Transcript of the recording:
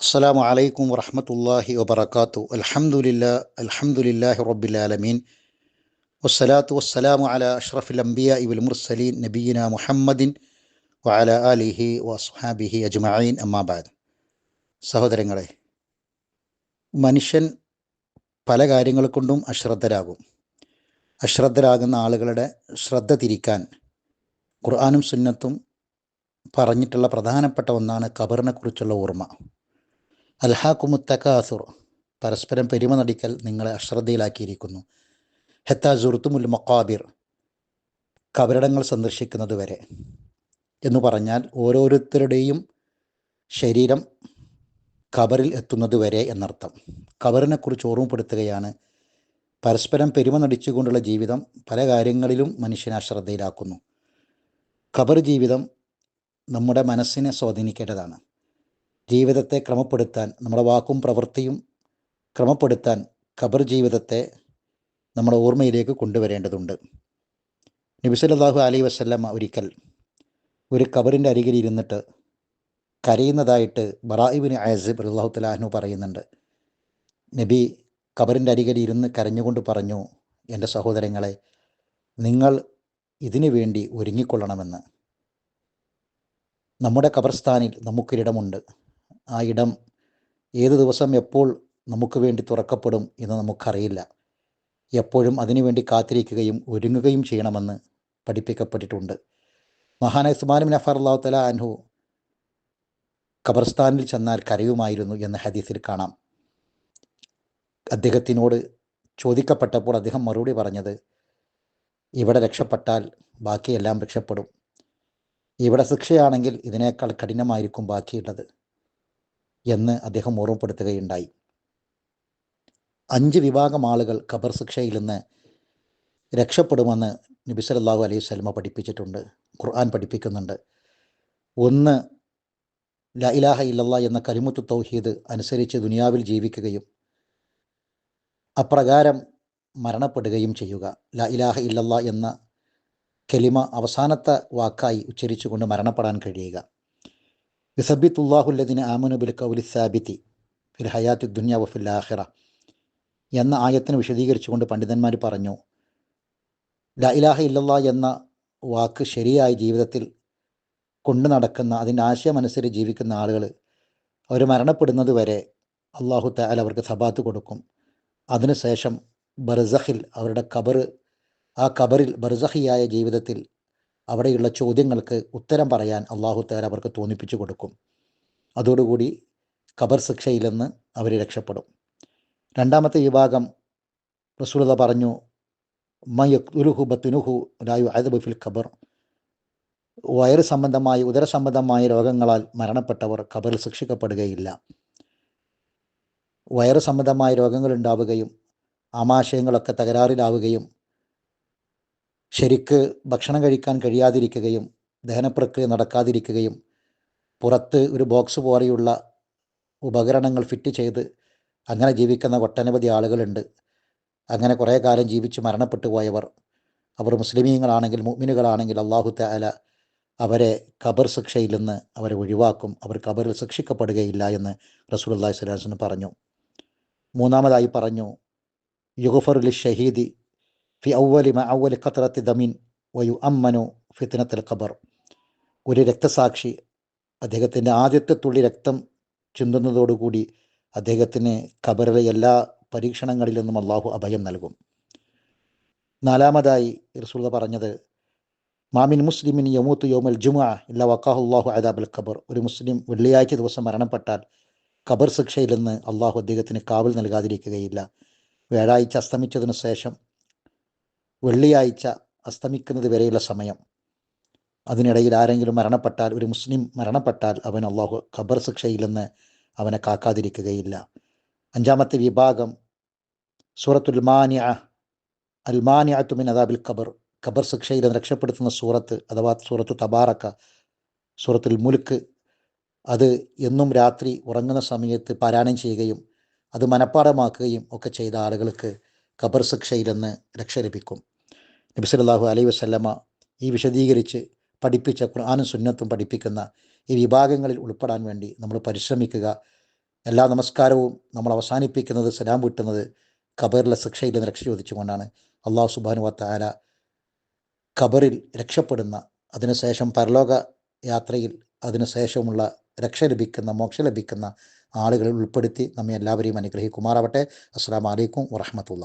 അസ്സാം വലൈക്കും വറഹമത്തല്ലാഹി വബർക്കാത്തു അലഹമുല്ലാ അലഹമുല്ലാഹി റബ്ബിലാലമീൻ വസ്സലാത്തു വസ്സലാമു അല അഷ്റഫുൽ അംബിയ ഇബുൽ മുർസലീൻ നബീന മുഹമ്മദിൻ വഅല അലിഹി വസ്ഹാബിഹി അജ്മഈൻ. അമ്മാബാദ് സഹോദരങ്ങളെ മനുഷ്യൻ പല കാര്യങ്ങൾ കൊണ്ടും അശ്രദ്ധരാകും. അശ്രദ്ധരാകുന്ന ആളുകളുടെ ശ്രദ്ധ തിരിക്കാൻ ഖുർആാനും സുന്നത്തും പറഞ്ഞിട്ടുള്ള പ്രധാനപ്പെട്ട ഒന്നാണ് കബറിനെക്കുറിച്ചുള്ള ഓർമ്മ. അൽഹാക്കുമുത്തക്കാസുർ പരസ്പരം പെരുമ നടിക്കൽ നിങ്ങളെ അശ്രദ്ധയിലാക്കിയിരിക്കുന്നു. ഹെത്ത ജുർത്തുമുൽ മൊക്കാബിർ കബരിടങ്ങൾ സന്ദർശിക്കുന്നത് വരെ. എന്ന് പറഞ്ഞാൽ ഓരോരുത്തരുടെയും ശരീരം കബറിൽ എത്തുന്നത് വരെ എന്നർത്ഥം. കബറിനെക്കുറിച്ച് ഓർമ്മപ്പെടുത്തുകയാണ്. പരസ്പരം പെരുമ നടിച്ചുകൊണ്ടുള്ള ജീവിതം പല കാര്യങ്ങളിലും മനുഷ്യനെ അശ്രദ്ധയിലാക്കുന്നു. ഖബർ ജീവിതം നമ്മുടെ മനസ്സിനെ സ്വാധീനിക്കേണ്ടതാണ്. ജീവിതത്തെ ക്രമപ്പെടുത്താൻ നമ്മുടെ വാക്കും പ്രവൃത്തിയും ക്രമപ്പെടുത്താൻ ഖബർ ജീവിതത്തെ നമ്മുടെ ഓർമ്മയിലേക്ക് കൊണ്ടുവരേണ്ടതുണ്ട്. നബിസല്ലാഹു അലൈ വസ്ല്ലമ്മ ഒരിക്കൽ ഒരു ഖബറിന്റെ അരികിൽ ഇരുന്നിട്ട് കരയുന്നതായിട്ട് ബറായിബിന് അയസിബ് അള്ളാഹു തലാഹ്നു പറയുന്നുണ്ട്. നബി ഖബറിന്റെ അരികിൽ ഇരുന്ന് കരഞ്ഞുകൊണ്ട് പറഞ്ഞു എന്റെ സഹോദരങ്ങളെ നിങ്ങൾ ഇതിനു വേണ്ടി ഒരുങ്ങിക്കൊള്ളണമെന്ന്. നമ്മുടെ കബർസ്ഥാനിൽ നമുക്കൊരിടമുണ്ട്. ആ ഇടം ഏത് ദിവസം എപ്പോൾ നമുക്ക് വേണ്ടി തുറക്കപ്പെടും എന്ന് നമുക്കറിയില്ല. എപ്പോഴും അതിനുവേണ്ടി കാത്തിരിക്കുകയും ഒരുങ്ങുകയും ചെയ്യണമെന്ന് പഠിപ്പിക്കപ്പെട്ടിട്ടുണ്ട്. മഹാനായ സുമാനും നഫർ അള്ളാഹു തല അൻഹു ഖബർസ്ഥാനിൽ ചെന്നാൽ കരയുമായിരുന്നു എന്ന് ഹദീസിൽ കാണാം. അദ്ദേഹത്തിനോട് ചോദിക്കപ്പെട്ടപ്പോൾ അദ്ദേഹം മറുപടി പറഞ്ഞത് ഇവിടെ രക്ഷപ്പെട്ടാൽ ബാക്കിയെല്ലാം രക്ഷപ്പെടും. ഇവിടെ ശിക്ഷയാണെങ്കിൽ ഇതിനേക്കാൾ കഠിനമായിരിക്കും ബാക്കിയുള്ളത്. എന്ന് അദ്ദേഹം ഓർമ്മപ്പെടുത്തുകയുണ്ടായി. അഞ്ച് വിഭാഗം ആളുകൾ ഖബർ ശിക്ഷയിൽ നിന്ന് രക്ഷപ്പെടുമെന്ന് നബി സല്ലാഹു അലൈഹി സ്വലമ പഠിപ്പിച്ചിട്ടുണ്ട് ഖുർആൻ പഠിപ്പിക്കുന്നുണ്ട്. ഒന്ന് ല ഇലാഹ ഇല്ലല്ല എന്ന കലിമുത്തു തൗഹീദ് അനുസരിച്ച് ദുനിയാവിൽ ജീവിക്കുകയും അപ്രകാരം മരണപ്പെടുകയും ചെയ്യുക. ല ഇലാഹ ഇല്ലല്ല എന്ന കെലിമ അവസാനത്തെ വാക്കായി ഉച്ചരിച്ചുകൊണ്ട് മരണപ്പെടാൻ കഴിയുക. യുസബിത്തുല്ലാഹുല്ലദിന് ആമനു ബിൽ കൗലി സാബിത്തി ഫിൽ ഹയാത്തി ദുന്യ വഫിൽ ആഹിറ എന്ന ആയത്തിന് വിശദീകരിച്ചുകൊണ്ട് പണ്ഡിതന്മാർ പറഞ്ഞു ല ഇലാഹ ഇല്ലല്ല എന്ന വാക്ക് ശരിയായ ജീവിതത്തിൽ കൊണ്ടു നടക്കുന്ന അതിന്റെ ആശയമനുസരിച്ച് ജീവിക്കുന്ന ആളുകൾ അവർ മരണപ്പെടുന്നത് വരെ അള്ളാഹു താല അവർക്ക് സബാത്ത് കൊടുക്കും. അതിനുശേഷം ബർസഹിൽ അവരുടെ കബറ് ആ കബറിൽ ബർസഹിയായ ജീവിതത്തിൽ അവിടെയുള്ള ചോദ്യങ്ങൾക്ക് ഉത്തരം പറയാൻ അള്ളാഹു തേര അവർക്ക് തോന്നിപ്പിച്ചു കൊടുക്കും. അതോടുകൂടി ഖബർ ശിക്ഷയിൽ നിന്ന് അവർ രക്ഷപ്പെടും. രണ്ടാമത്തെ വിഭാഗം റസൂലത പറഞ്ഞു മയുഹു ബത്തുനുഹു രായു അയദബ് ഫിൽ ഖബർ. വയറ് സംബന്ധമായി ഉദര സംബന്ധമായ രോഗങ്ങളാൽ മരണപ്പെട്ടവർ ഖബറിൽ ശിക്ഷിക്കപ്പെടുകയില്ല. വയറ് സംബന്ധമായ രോഗങ്ങൾ ഉണ്ടാവുകയും ആമാശയങ്ങളൊക്കെ തകരാറിലാവുകയും ശരിക്ക് ഭക്ഷണം കഴിക്കാൻ കഴിയാതിരിക്കുകയും ദഹനപ്രക്രിയ നടക്കാതിരിക്കുകയും പുറത്ത് ഒരു ബോക്സ് പോലെയുള്ള ഉപകരണങ്ങൾ ഫിറ്റ് ചെയ്ത് അങ്ങനെ ജീവിക്കുന്ന ഒട്ടനവധി ആളുകളുണ്ട്. അങ്ങനെ കുറേ കാലം ജീവിച്ച് മരണപ്പെട്ടു പോയവർ അവർ മുസ്ലിമീങ്ങളാണെങ്കിൽ മുഅ്മിനുകളാണെങ്കിൽ അള്ളാഹു താല അവരെ ഖബർ ശിക്ഷയിൽ നിന്ന് അവരെ ഒഴിവാക്കും. അവർ ഖബറിൽ ശിക്ഷിക്കപ്പെടുകയില്ല എന്ന് റസൂൽ അള്ളാഹി സ്വലാസിന് പറഞ്ഞു. മൂന്നാമതായി പറഞ്ഞു യുഗഫറുൽ ഷഹീദി ഫി ഔവലി ما ഔവലി قطرة ദമീൻ ويؤمن അമ്മനു القبر. ഒരു രക്തസാക്ഷി അദ്ദേഹത്തിന്റെ ആദ്യത്തെ തുള്ളി രക്തം ചിന്തുന്നതോടുകൂടി അദ്ദേഹത്തിന് ഖബറിലെ എല്ലാ പരീക്ഷണങ്ങളിൽ നിന്നും അള്ളാഹു അഭയം നൽകും. നാലാമതായി റസൂൽ പറഞ്ഞത് മാമിൻ മുസ്ലിമിൻ യമൂത്ത് യോമൽ ജുമുഅ ഇല്ല വക്കാഹുല്ലാഹു അദാബുൽ ഖബർ. ഒരു മുസ്ലിം വെള്ളിയാഴ്ച ദിവസം മരണപ്പെട്ടാൽ ഖബർ ശിക്ഷയിൽ നിന്ന് അള്ളാഹു അദ്ദേഹത്തിന് കാവൽ നൽകാതിരിക്കുകയില്ല. വ്യാഴാഴ്ച അസ്തമിച്ചതിനു ശേഷം വെള്ളിയാഴ്ച അസ്തമിക്കുന്നത് വരെയുള്ള സമയം. അതിനിടയിൽ ആരെങ്കിലും മരണപ്പെട്ടാൽ ഒരു മുസ്ലിം മരണപ്പെട്ടാൽ അവൻ അള്ളാഹു ഖബർ ശിക്ഷയിൽ നിന്ന് അവനെ കാക്കാതിരിക്കുകയില്ല. അഞ്ചാമത്തെ വിഭാഗം സൂറത്തുൽ മാനിയ അൽ മാനിയത്തു മിൻ അദാബിൽ ഖബർ. ഖബർ ശിക്ഷയിൽ നിന്ന് രക്ഷപ്പെടുത്തുന്ന സൂറത്ത് അഥവാ സൂറത്തു തബാറക്ക സൂറത്തുൽ മുൽക്ക് അത് എന്നും രാത്രി ഉറങ്ങുന്ന സമയത്ത് പാരായണം ചെയ്യുകയും അത് മനഃപ്പാടമാക്കുകയും ഒക്കെ ചെയ്ത ആളുകൾക്ക് ഖബർ ശിക്ഷയിൽ നിന്ന് രക്ഷ ലഭിക്കും. നബി അലൈ അലൈഹി വസല്ലമ ഈ വിശദീകരിച്ച് പഠിപ്പിച്ച ഖുർആാനും സുന്നത്തും പഠിപ്പിക്കുന്ന ഈ വിഭാഗങ്ങളിൽ ഉൾപ്പെടാൻ വേണ്ടി നമ്മൾ പരിശ്രമിക്കുക. എല്ലാ നമസ്കാരവും നമ്മൾ അവസാനിപ്പിക്കുന്നത് സലാം വിട്ടുന്നത് ഖബറിലെ ശിക്ഷയിൽ നിന്ന് രക്ഷ ചോദിച്ചുകൊണ്ടാണ് അള്ളാഹു സുബാനു വത്താര ഖബറിൽ രക്ഷപ്പെടുന്ന അതിനുശേഷം പരലോക യാത്രയിൽ അതിനുശേഷമുള്ള രക്ഷ ലഭിക്കുന്ന മോക്ഷ ലഭിക്കുന്ന ആളുകളിൽ ഉൾപ്പെടുത്തി നമ്മെ എല്ലാവരെയും അനുഗ്രഹിക്കുമാറാവട്ടെ. അസ്സാം വലൈക്കും വറഹമത്തുള്ള